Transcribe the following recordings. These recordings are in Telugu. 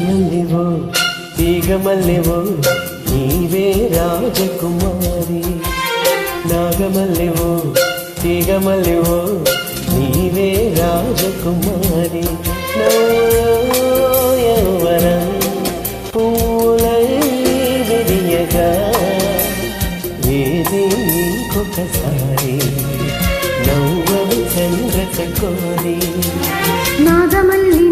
మల్లెవో తీగ నీవే రాజకుమారి. నాగమల్లెవో తీగమల్లెవో ఇంకొకసారి నవ్వని చంద్రచకోరి. నాగమల్లిను తీగమల్లిను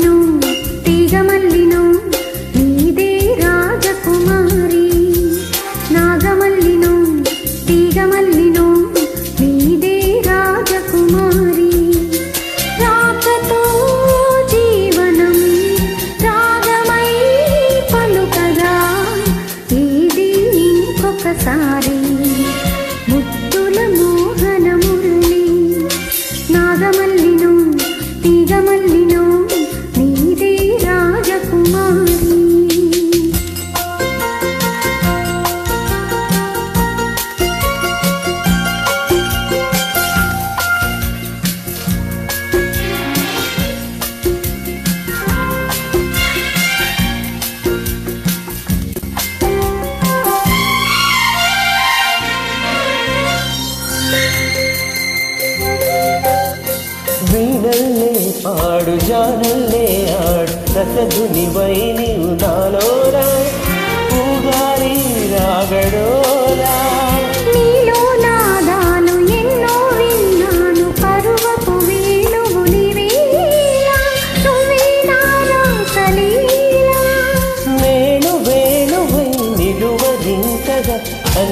వీణల్లే పాడు జానల్లే ఆడు రసధునివై నీవు నా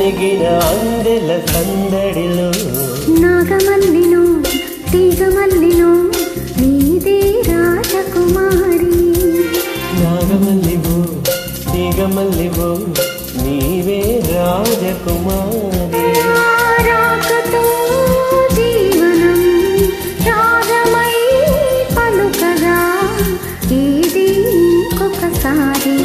అణిగిన అందెల సందడిలో నాగమల్లిను తీగమల్లిను నీదే రాజకుమారి. నాగమల్లివో తీగమల్లివో నీవే రాజకుమారి. రాకతో జీవనం రాగమై పలుకగా ఏది ఇంకొకసారి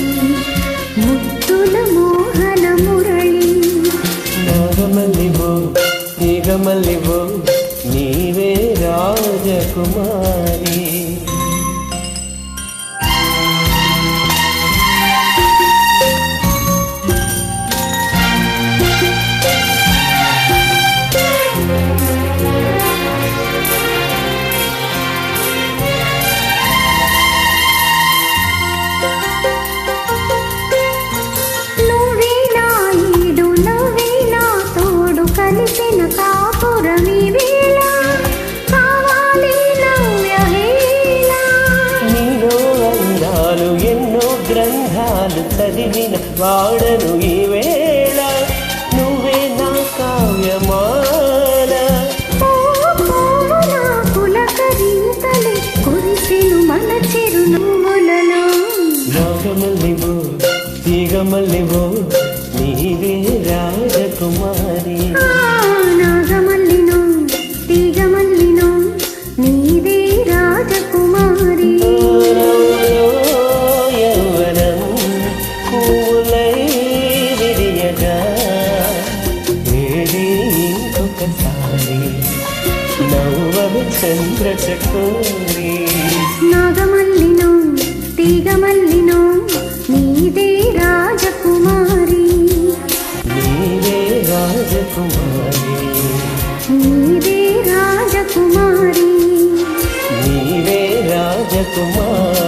తోడు కలిసిన కాపురమి వేళ కావాలి నవ్యహేళ నీలో అందాలు ఎన్నో గ్రంథాలు చదివిన వాడను ఈ వేళ. నువ్వే నా కావ్యమాల. పులకరింతలే కురిసెను మన చిరునవ్వులలో నాగమల్లివో తీగమల్లివో నీవే రాజకుమారి. నవ్వని చంద్రచకోరి నాగమల్లిను తీగమల్లిను నీదే రాజకుమారి. నీవే రాజకుమారి. నీదే రాజకుమారి. నీవే రాజకుమారి.